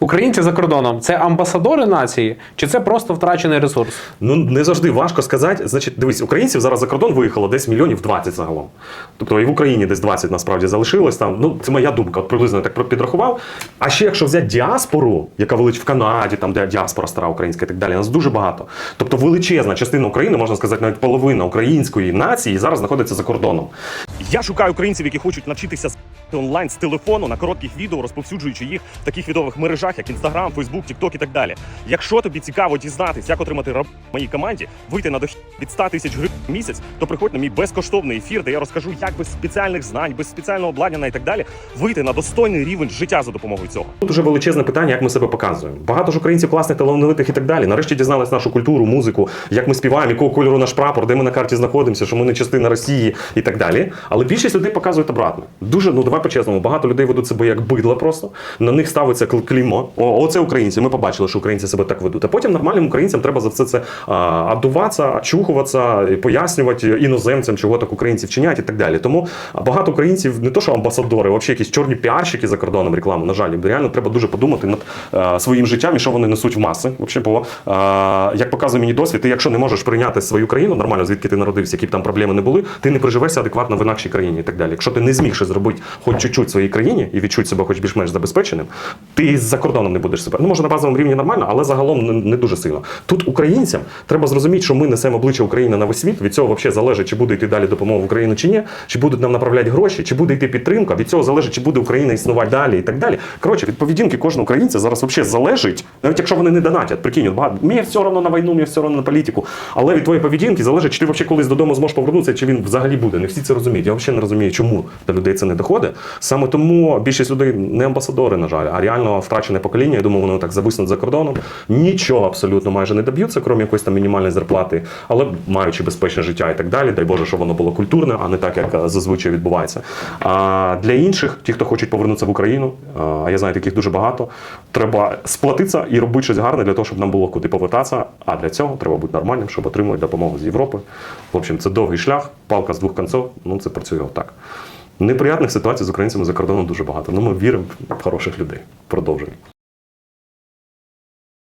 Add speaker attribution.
Speaker 1: Українці за кордоном це амбасадори нації, чи це просто втрачений ресурс?
Speaker 2: Ну не завжди важко сказати. Значить, дивись, українців зараз за кордон виїхало десь мільйонів 20 загалом. Тобто і в Україні десь 20 насправді залишилось там. Ну це моя думка, от приблизно я так підрахував. А ще якщо взяти діаспору, яка велич в Канаді, там де діаспора стара українська і так далі, нас дуже багато. Тобто величезна частина України, можна сказати, навіть половина української нації зараз знаходиться за кордоном.
Speaker 3: Я шукаю українців, які хочуть навчитися з онлайн з телефону на коротких відео, розповсюджуючи їх в таких відових мережах, як Instagram, Facebook, TikTok і так далі. Якщо тобі цікаво дізнатись, як отримати раб моїй команді, вийти на дохід від 100 тисяч гривень в місяць, то приходь на мій безкоштовний ефір, де я розкажу, як без спеціальних знань, без спеціального обладнання і так далі вийти на достойний рівень життя за допомогою цього.
Speaker 2: Тут уже величезне питання, як ми себе показуємо. Багато ж українців класних, талановитих і так далі. Нарешті дізнались нашу культуру, музику, як ми співаємо, якого кольору наш прапор, де ми на карті знаходимося, що ми не частина Росії і так далі. Але більшість людей показують обратно. Дуже, ну давай по-чесному, багато людей ведуть себе як бидла просто. На них ставиться кл- клеймо. О, оце українці. Ми побачили, що українці себе так ведуть. А потім нормальним українцям треба за все це а, адуватися, очухуватися, пояснювати іноземцям, чого так українці вчиняють і так далі. Тому багато українців не то, що амбасадори, а взагалі якісь чорні піарщики за кордоном рекламу. На жаль, реально треба дуже подумати над е, своїм життям і що вони несуть в маси. Вообще, бо е, як показує мені досвід, ти якщо не можеш прийняти свою країну нормально, звідки ти народився, які б там проблеми не були, ти не приживешся адекватно в інакшій країні і так далі. Якщо ти не зміг зробити хоч чуть-чуть своїй країні і відчути себе хоч більш-менш забезпеченим, ти за кордоном не будеш себе. Ну може на базовому рівні нормально, але загалом не, дуже сильно. Тут українцям треба зрозуміти, що ми несемо обличчя України на весь світ. Від цього взагалі залежить, чи буде йти далі допомога в Україну чи ні, чи будуть нам направляти гроші, чи буде йти підтримка. Від цього залежить, чи буде Україна існувати далі і так далі. Коротше, від поведінки кожного українця зараз взагалі залежить, навіть якщо вони не донатять. Прикинь, багато мені все одно на війну, мені все одно на політику. Але від твоєї поведінки залежить, чи ти взагалі колись додому зможеш повернутися, чи він взагалі буде. Не всі це розуміють. Я взагалі не розумію, чому до людей це не доходить. Саме тому більшість людей не амбасадори, на жаль, а реально втрачене покоління. Я думаю, воно так зависнуть за кордоном. Нічого абсолютно майже не доб'ються, крім якоїсь там мінімальної зарплати, але маючи безпечне життя і так далі. Дай Боже, щоб воно було культурне, а не так, як е, зазвичай відбувається. А для інших, ті, хто хочуть повернутися в Україну, а, а я знаю таких дуже багато. Треба сплатитися і робити щось гарне для того, щоб нам було куди повертатися. А для цього треба бути нормальним, щоб отримувати допомогу з Європи. В общем, це довгий шлях, палка з двох кінців. Ну це працює отак. Неприятних ситуацій з українцями за кордоном дуже багато. Ну ми віримо в хороших людей. Продовжуємо.